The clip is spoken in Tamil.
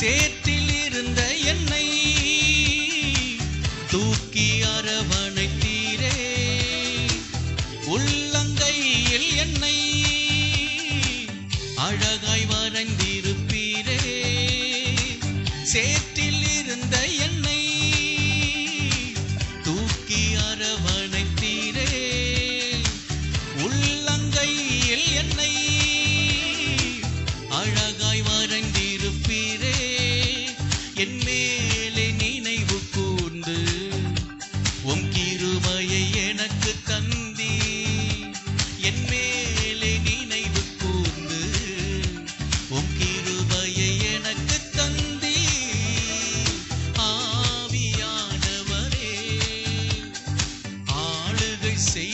சேத்தில் இருந்த என்னை தூக்கி அரவணைத்தீரே. உள்ளங்கையில் என்னை அழகாய் வரைந்திருப்பீரே. சேத்தில் என் மேலே நினைவு கூர்ந்து உம் கிருமையை எனக்கு தந்தி. என் மேலே நினைவு கூர்ந்து உம் கிருமையை எனக்கு தந்தி. ஆவியானவரே ஆளுகை செய்.